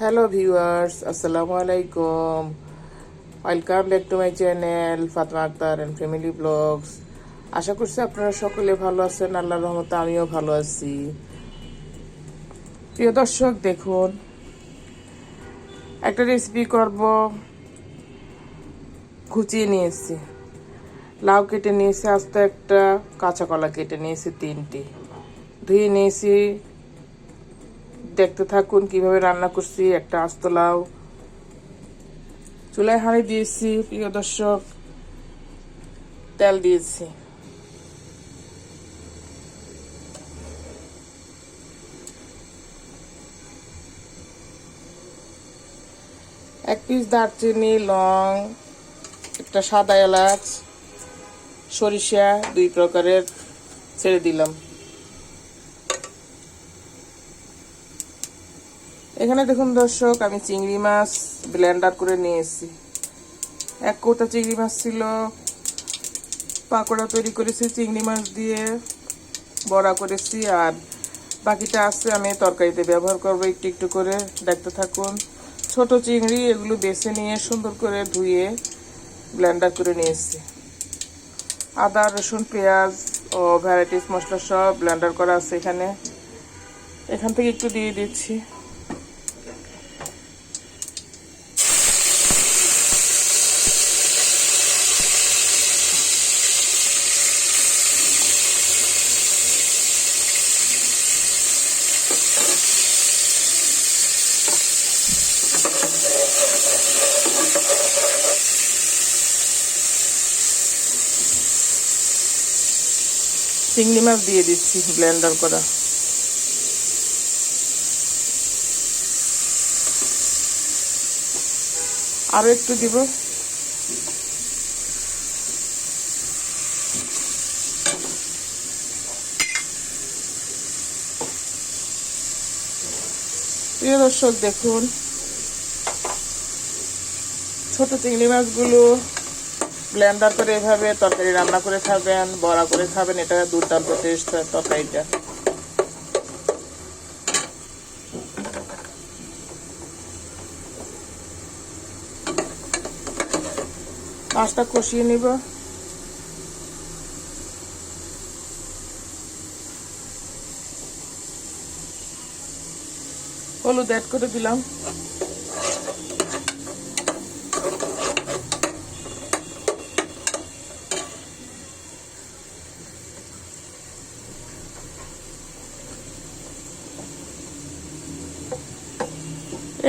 Hello viewers আসসালামু আলাইকুম welcome back to my channel Fatma Akter and family vlogs আশা করছি আপনারা সকলে ভালো আছেন, আল্লাহর রহমতে আমিও ভালো আছি। প্রিয় দর্শক, দেখুন, একটা রেসিপি করব। কুচিয়ে নিয়েছি। লাউ কেটে নিয়েছি, আস্ত একটা কাঁচা কলা কেটে নিয়েছি, তিনটি। ধুয়ে নিয়েছি দেখতে থাকুন, কীভাবে রান্না করছি, একটা আস্ত লাউ। চুলায় হাঁড়ি দিয়েছি, প্রিয় দর্শক। তেল দিয়েছি। এক পিস দারচিনি, লং, একটা সাদা এলাচ, সরিষা, দুই প্রকারের ছেড়ে দিলাম। এখানে দেখুন দর্শক, আমি চিংড়ি মাছ ব্লেন্ডার করে নিয়েছি। এক কোটা চিংড়ি মাছ ছিল, পাকোড়া তৈরি করেছি, চিংড়ি মাছ দিয়ে বড়া করেছি, আর বাকিটা আছে আমি তরকারিতে ব্যবহার করব একটু একটু করে, দেখতে থাকুন। ছোট চিংড়ি, এগুলো বেছে নিয়ে সুন্দর করে ধুয়ে ব্লেন্ডার করে নিয়েছি। আদা, রসুন, পেঁয়াজ ও ভ্যারাইটিস মশলা সব ব্লেন্ডার করা আছে এখানে। এখান থেকে একটু দিয়ে দিচ্ছি। চিংড়ি মাছ দিয়ে দিচ্ছি ব্লেন্ডার করা। আরও একটু দিব। প্রিয় দর্শক, দেখুন। ছোট চিংড়ি মাছগুলো ব্লেন্ডার করে এভাবে তরকারি রান্না করে খাবেন, বড়া করে খাবেন, এটা দুর্দান্ত টেস্ট হয় তরকারিটা। মাছটা কষিয়ে নিব। হলুদ অ্যাড করে দিলাম।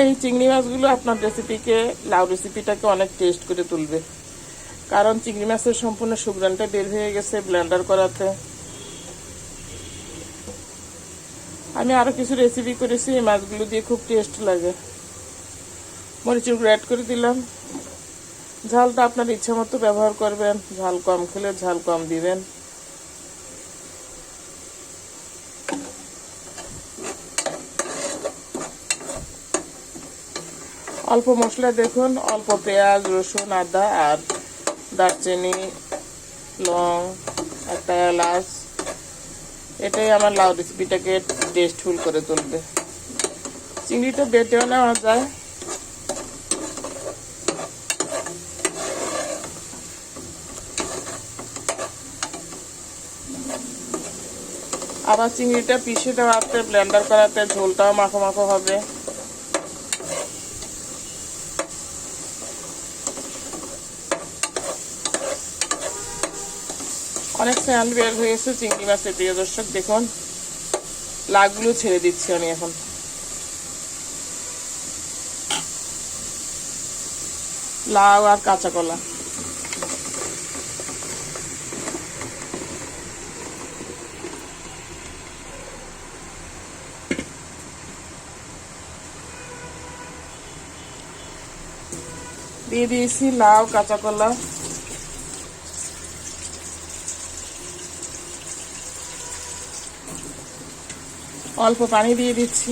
এই চিংড়ি মাছগুলো আপনার রেসিপিকে লাউ রেসিপিটাকে অনেক টেস্ট করে তুলবে। কারণ চিংড়ি মাছের সম্পূর্ণ সুগ্রানটা বের হয়ে গেছে ব্লেন্ডার করাতে। আমি আরও কিছু রেসিপি করেছি, এই মাছগুলো দিয়ে খুব টেস্ট লাগে। মরিচুর গুঁড়ো অ্যাড করে দিলাম। ঝালটা আপনার ইচ্ছা মতো ব্যবহার করবেন, ঝাল কম খেলে ঝাল কম দিবেন। অল্প মশলা দেখুন, অল্প পেঁয়াজ, রসুন, আদা আর দারচিনি, লং, একটা এলাচ। এটাই আমার লাউ রেসিপিটাকে টেস্টফুল করে তুলবে। চিংড়িটা বেটেও নেওয়া যায়। আবার চিংড়িটা পিষে দেওয়াতে ব্লেন্ডার করাতে ঝোলটাও মাখো মাখো হবে। অনেক স্যান্ড বের হয়েছে চিংড়ি মাছের প্রিয় দর্শক, দেখুন। লাগুলো ছেড়ে দিচ্ছি আমি এখন। লাউ আর কাঁচা কলা। দিয়ে দিয়েছি লাউ, কাঁচা কলা। অল্প পানি দিয়ে দিচ্ছি।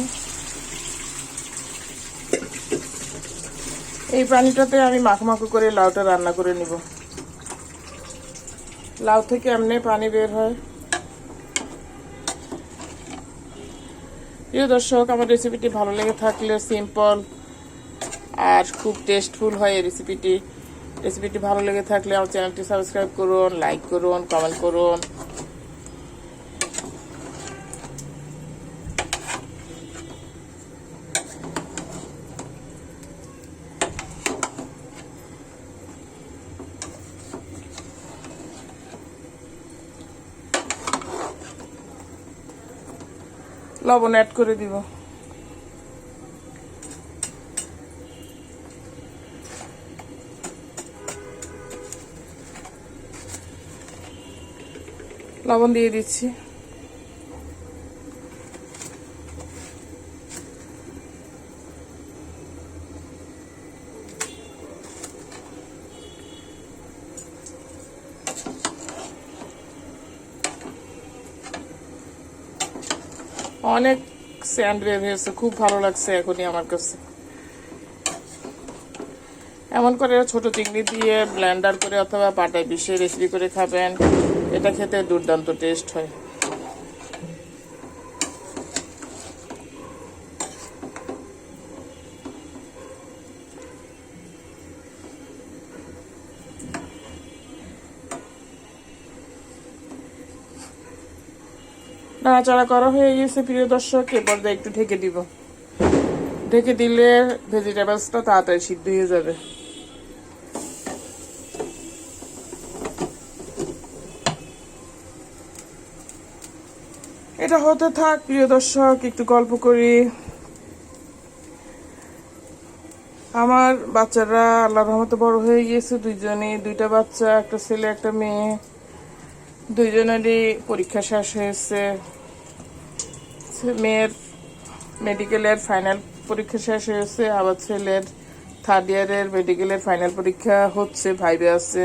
এই পানিটাতে আমি মাখো মাখো করে লাউটা রান্না করে নিব। লাউ থেকে এমনি পানি বের হয়। প্রিয় দর্শক, আমার রেসিপিটি ভালো লেগে থাকলে সিম্পল আর খুব টেস্টফুল হয় এই রেসিপিটি রেসিপিটি ভালো লেগে থাকলে আমার চ্যানেলটি সাবস্ক্রাইব করুন লাইক করুন কমেন্ট করুন। লবণ অ্যাড করে দিব। লবণ দিয়ে দিচ্ছি। অনেক স্যান্ড বের হয়েছে, খুব ভালো লাগছে এখনই আমার কাছে। এমন করে ছোট চিংড়ি দিয়ে ব্ল্যান্ডার করে অথবা পাটায় বিষে রেসিপি করে খাবেন। এটা খেতে দুর্দান্ত টেস্ট হয়। নাড়াচাড়া করা হয়ে গেছে, প্রিয় দর্শক। এরপর একটু ঢেকে দিব। ঢেকে দিলে ভেজিটেবলসটা তাড়াতাড়ি সিদ্ধ হয়ে যাবে। এটা হতে থাক, প্রিয় দর্শক, একটু গল্প করি। আমার বাচ্চারা আল্লাহর রহমতে বড় হয়ে গিয়েছে, দুইজনই, দুইটা বাচ্চা, একটা ছেলে, একটা মেয়ে। দুইজনেরই পরীক্ষা শেষ হয়েছে। মেয়ের মেডিকেলের ফাইনাল পরীক্ষা শেষ হয়েছে, আবার ছেলের থার্ড ইয়ারের মেডিকেলের ফাইনাল পরীক্ষা হচ্ছে ভাইবে আছে,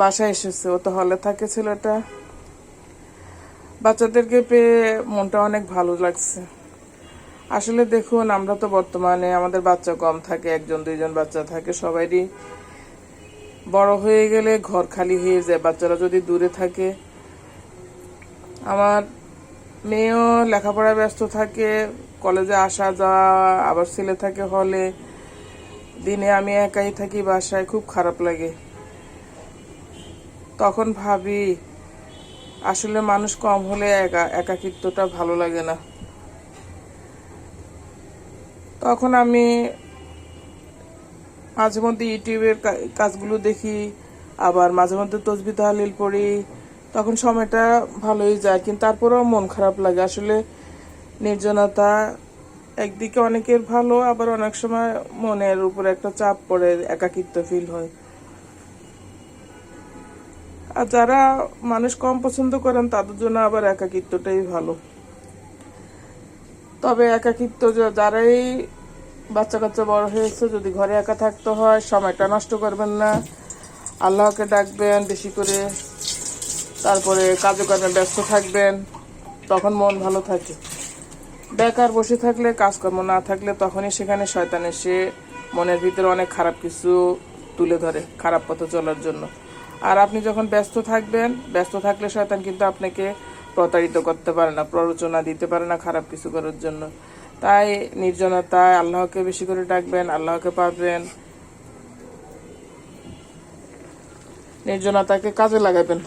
বাসায় এসেছে, ও তো হলে থাকে ছেলেটা। বাচ্চাদেরকে পেয়ে মনটা অনেক ভালো লাগছে। আসলে দেখুন, আমরা তো বর্তমানে আমাদের বাচ্চা কম থাকে, একজন, দুইজন বাচ্চা থাকে সবারই বড় হয়ে গেলে ঘর খালি হয়ে যায়, বাচ্চারা যদি দূরে থাকে। আমার মেয়েও লেখাপড়ায় ব্যস্ত থাকে, কলেজে আসা যাওয়া, আবার ছেলে থাকে হলে। দিনে আমি একাই থাকি বাসায়, খুব খারাপ লাগে। তখন ভাবি, আসলে মানুষ কম হলে একা, একাকিত্বটা ভালো লাগে না। তখন আমি মাঝে মধ্যে ইউটিউবের কাজগুলো দেখি, আবার মাঝে মধ্যে তসবি তাহলিল পড়ি। তখন সময়টা ভালোই যায়, কিন্তু তারপরেও মন খারাপ লাগে। আসলে নির্জনতা একদিকে অনেকের ভালো, আবার অনেক সময় মনের উপরে একটা চাপ পড়ে, একাকিত্ব ফিল হয়। আর যারা মানুষ কম পছন্দ করেন, তাদের জন্য আবার একাকিত্বটাই ভালো। তবে একাকিত্ব যারাই বাচ্চা কাচ্চা বড় হয়েছে, যদি ঘরে একা থাকতে হয়, সময়টা নষ্ট করবেন না। আল্লাহকে ডাকবেন, বেশি করে তারপরে কাজে কর্মে ব্যস্ত থাকবেন, তখন মন ভালো থাকে। বেকার বসে থাকলে, কাজকর্ম না থাকলে তখনই সেখানে শয়তান এসে মনের ভিতরে অনেক খারাপ কিছু তুলে ধরে, খারাপ পথে চলার জন্য। আর আপনি যখন ব্যস্ত থাকবেন, ব্যস্ত থাকলে শয়তান কিন্তু আপনাকে প্রতারিত করতে পারে না, প্ররোচনা দিতে পারে না খারাপ কিছু করার জন্য। তাই নির্জনতায় আল্লাহকে বেশি করে ডাকবেন, আল্লাহকে পাবেন। নির্জনতাকে কাজে লাগাবেন।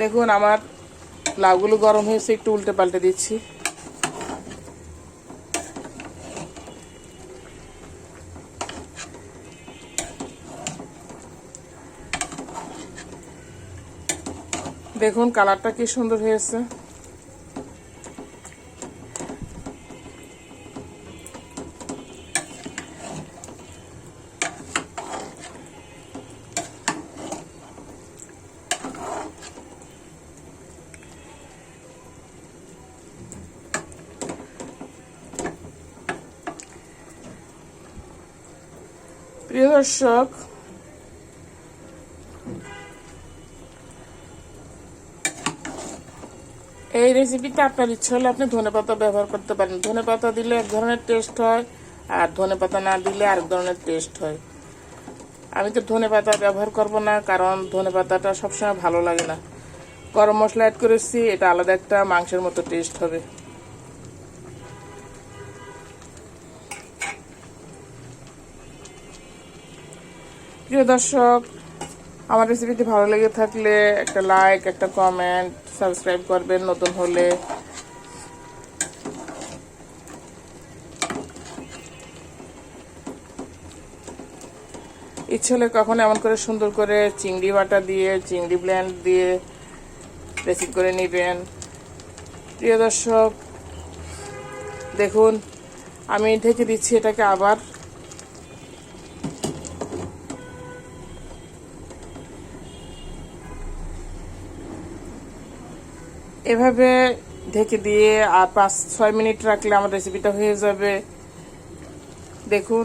দেখুন আমার লাউগুলো গরম হয়েছে একটু উল্টে পাল্টে দিচ্ছি। দেখুন কালারটা কি সুন্দর হয়েছে। প্রিয় দর্শক এই রেসিপিতে আপনার ইচ্ছে হলে আপনি ধনেপাতা ব্যবহার করতে পারেন। ধনেপাতা দিলে এক ধরনের টেস্ট হয়, আর ধনেপাতা না দিলে আরেক ধরনের টেস্ট হয়। আমি তো ধনেপাতা ব্যবহার করব না, কারণ ধনেপাতাটা সবসময় ভালো লাগে না। গরম মশলা অ্যাড করেছি, এটা আলাদা একটা মাংসের মতো টেস্ট হবে। প্রিয় দর্শক, আমার রেসিপিটি ভালো লেগে থাকলে একটা লাইক একটা কমেন্ট সাবস্ক্রাইব করবেন নতুন হলে। ইচ্ছে হলে কখনো এমন করে সুন্দর করে চিংড়ি বাটা দিয়ে, চিংড়ি ব্লেন্ড দিয়ে রেসিপি করে নেবেন। প্রিয় দর্শক, দেখুন, আমি ঢেকে দিচ্ছি এটাকে আবার। এভাবে ঢেকে দিয়ে আর পাঁচ, ছয় মিনিট রাখলে আমার রেসিপিটা হয়ে যাবে। দেখুন।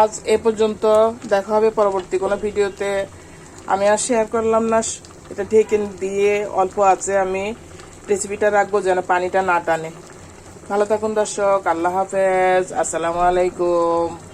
আজ এ পর্যন্ত দেখা হবে পরবর্তী কোনো ভিডিওতে। আমি আর শেয়ার করলাম না। এটা ঢেকে দিয়ে অল্প আছে আমি রেসিপিটা রাখব যেন পানিটা না টানে। ভালো থাকুন দর্শক। আল্লাহ হাফেজ। আসসালামু আলাইকুম।